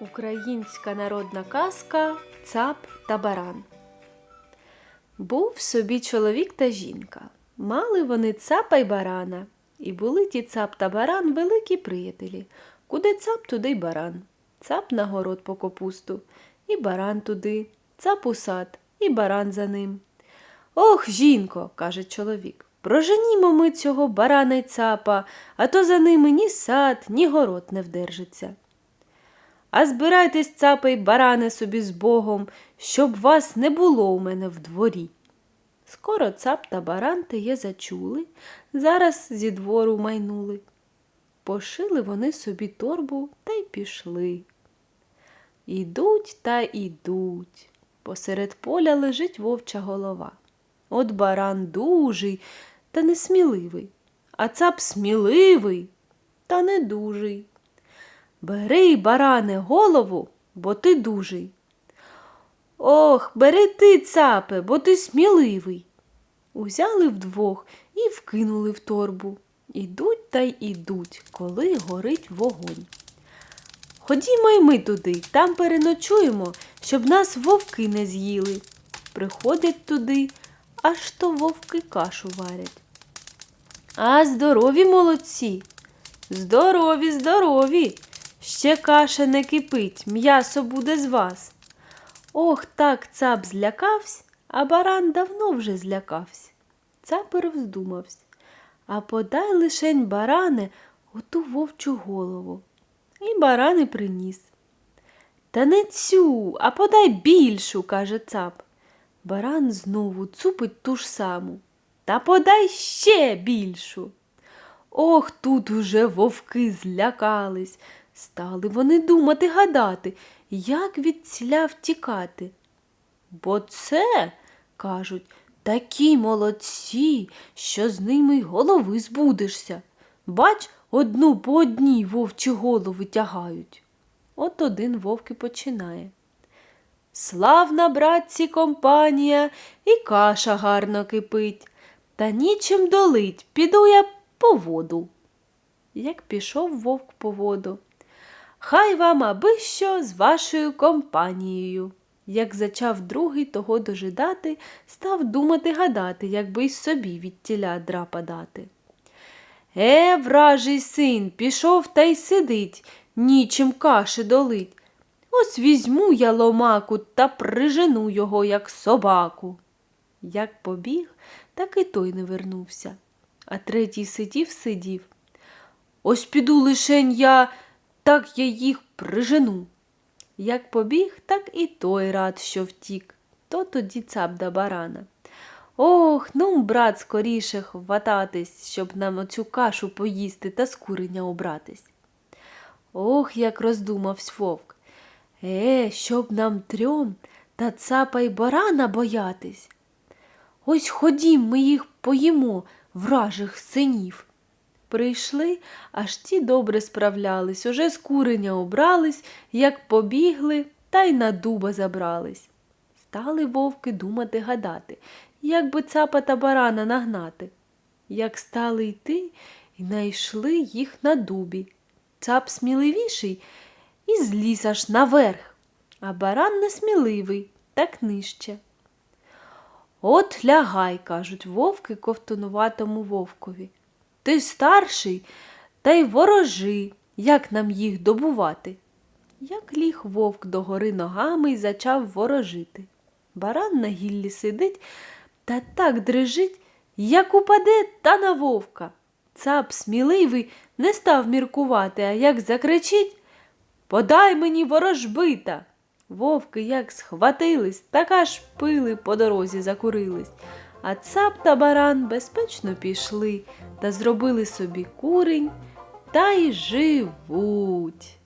Українська народна казка Цап та баран. Був собі чоловік та жінка. Мали вони цапа й барана. І були ті цап та баран великі приятелі. Куди цап, туди й баран. Цап на город по капусту, і баран туди, цап у сад, і баран за ним. Ох, жінко, каже чоловік, проженімо ми цього барана й цапа, а то за ними ні сад, ні город не вдержиться. А збирайтесь, цапи й баране собі з Богом, щоб вас не було у мене в дворі. Скоро цап та баран теє зачули, зараз зі двору майнули. Пошили вони собі торбу та й пішли. Ідуть та ідуть. Посеред поля лежить вовча голова. От баран дужий та несміливий, а цап сміливий та не дужий. Бери, баране, голову, бо ти дужий. Ох, бери ти, цапе, бо ти сміливий. Узяли вдвох і вкинули в торбу. Ідуть та й ідуть, коли горить вогонь. Ходімо й ми туди, там переночуємо, щоб нас вовки не з'їли. Приходять туди, аж то вовки кашу варять. А здорові молодці. Здорові, здорові. Ще каша не кипить, м'ясо буде з вас. Ох, так цап злякавсь, а баран давно вже злякавсь. Цапер вздумавсь. А подай лишень баране оту вовчу голову. І баран і приніс. Та не цю, а подай більшу, каже цап. Баран знову цупить ту ж саму. Та подай ще більшу. Ох, тут уже вовки злякались. Стали вони думати гадати, як від ціля втікати. Бо це, кажуть, такі молодці, що з ними й голови збудешся. Бач, одну по одній вовчі голови тягають. От один вовк і починає. Славна, братці, компанія, і каша гарно кипить, та нічим долить, піду я по воду. Як пішов вовк по воду. Хай вам аби що з вашою компанією. Як зачав другий того дожидати, став думати гадати, як би й собі від тіля драпа дати. Е, вражий син, пішов та й сидить, нічим каші долить. Ось візьму я ломаку та прижену його, як собаку. Як побіг, так і той не вернувся. А третій сидів, сидів. Ось піду лишень я, так я їх прижену. Як побіг, так і той рад, що втік, то тоді цап да барана. Ох, ну, брат, скоріше хвататись, щоб нам оцю кашу поїсти та з куреня обратись. Ох, як роздумавсь вовк. Е, щоб нам трьом та цапа й барана боятись. Ось ходім, ми їх поїмо, вражих синів. Прийшли, аж ті добре справлялись, уже з куреня обрались, як побігли, та й на дуба забрались. Стали вовки думати гадати, як би цапа та барана нагнати. Як стали йти, і найшли їх на дубі. Цап сміливіший і зліз аж наверх, а баран несміливий, так нижче. От лягай, кажуть вовки ковтонуватому вовкові. Ти старший, та й ворожи, як нам їх добувати. Як ліг вовк догори ногами й зачав ворожити. Баран на гіллі сидить та так дрижить, як упаде та на вовка. Цап сміливий не став міркувати, а як закричить Подай мені ворожбита. Вовки як схватились, так аж пили по дорозі закурились. А цап та баран безпечно пішли та зробили собі курень та й живуть.